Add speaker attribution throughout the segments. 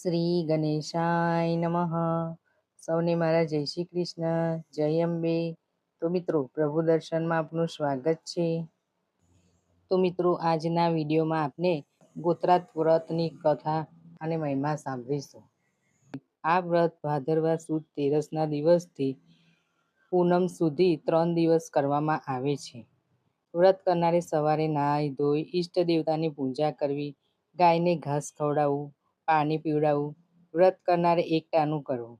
Speaker 1: શ્રી ગણેશાય નમઃ. સૌને મારા જય શ્રી કૃષ્ણ, જય અંબે. તો મિત્રો, પ્રભુ દર્શનમાં આપનું સ્વાગત છે. તો મિત્રો, આજના વિડીયોમાં આપને ગોત્રાત વ્રતની કથા અને મહિમા સાંભળીશું. આ વ્રત ભાદરવા સુદ તેરસના દિવસથી પૂનમ સુધી ત્રણ દિવસ કરવામાં આવે છે. વ્રત કરનારે સવારે નાહી ધોઈ ઈષ્ટ દેવતાની પૂજા કરવી, ગાયને ઘાસ ખવડાવવું પાણી પીવડાવવું વ્રત કરનારે એકટાનું કરવું.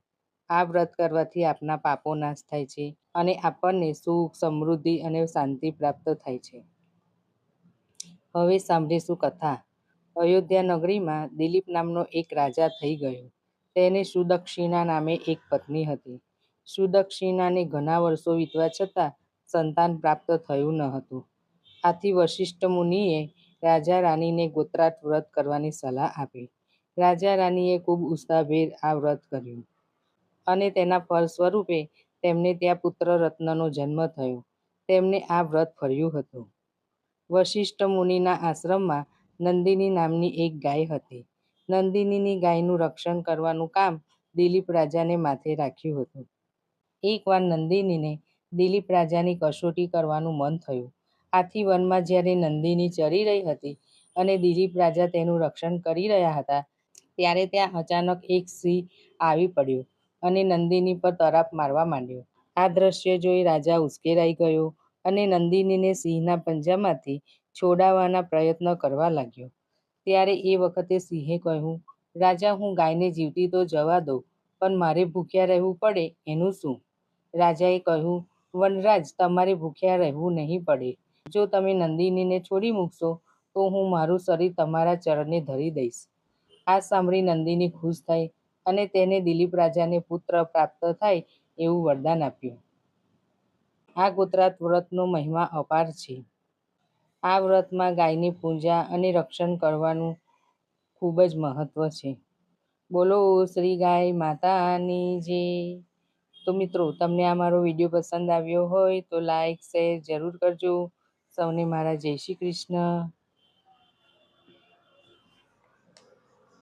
Speaker 1: આ વ્રત કરવાથી આપના પાપો નાશ થાય છે અને આપણને સુખ, સમૃદ્ધિ અને શાંતિ પ્રાપ્ત થાય છે. હવે સાંભળીશું કથા. અયોધ્યા નગરીમાં દિલીપ નામનો એક રાજા થઈ ગયો. તેને સુદક્ષિણા નામે એક પત્ની હતી. સુદક્ષિણાને ઘણા વર્ષો વીતવા છતાં સંતાન પ્રાપ્ત થયું ન હતું. આથી વશિષ્ઠ મુનિએ રાજા રાણીને ગોત્રાટ વ્રત કરવાની સલાહ આપી. રાજા રાણીએ ખૂબ ઉત્સાહભેર આ વ્રત કર્યું અને તેના ફળ સ્વરૂપે તેમને ત્યાં પુત્ર રત્નનો જન્મ થયો. તેમને આ વ્રત ફર્યું હતું. વશિષ્ઠ મુનિના આશ્રમમાં નંદિની નામની એક ગાય હતી. નંદિનીની ગાયનું રક્ષણ કરવાનું કામ દિલીપ રાજાને માથે રાખ્યું હતું. એકવાર નંદિનીને દિલીપ રાજાની કસોટી કરવાનું મન થયું. આથી વનમાં જ્યારે નંદિની ચરી રહી હતી અને દિલીપ રાજા તેનું રક્ષણ કરી રહ્યા હતા ત્યારે ત્યાં અચાનક એક સિંહ આવી પડ્યો અને નંદિની પર તરાપ મારવા માંડ્યો. આ દ્રશ્ય જોઈ રાજા ઉશ્કેરાઈ ગયો અને નંદિનીને સિંહના પંજામાંથી છોડાવવાના પ્રયત્ન કરવા લાગ્યો. ત્યારે એ વખતે સિંહે કહ્યું, રાજા, હું ગાયને જીવતી તો જવા દઉં પણ મારે ભૂખ્યા રહેવું પડે, એનું શું? રાજાએ કહ્યું, વનરાજ, તમારે ભૂખ્યા રહેવું નહીં પડે. જો તમે નંદિનીને છોડી મૂકશો, તો હું મારું શરીર તમારા ચરણને ધરી દઈશ. આ સાંભળી નંદિની ખુશ થઈ અને તેને દિલીપ રાજાને પુત્ર પ્રાપ્ત થાય એવું વરદાન આપ્યું. આ ગુજરાત વ્રતનો મહિમા અપાર છે. આ વ્રતમાં ગાયની પૂજા અને રક્ષણ કરવાનું ખૂબ જ મહત્વ છે. બોલો શ્રી ગાય માતાની જે. તો મિત્રો, તમને આ મારો વીડિયો પસંદ આવ્યો હોય તો લાઈક, શેર જરૂર કરજો. સૌને મારા જય શ્રી કૃષ્ણ.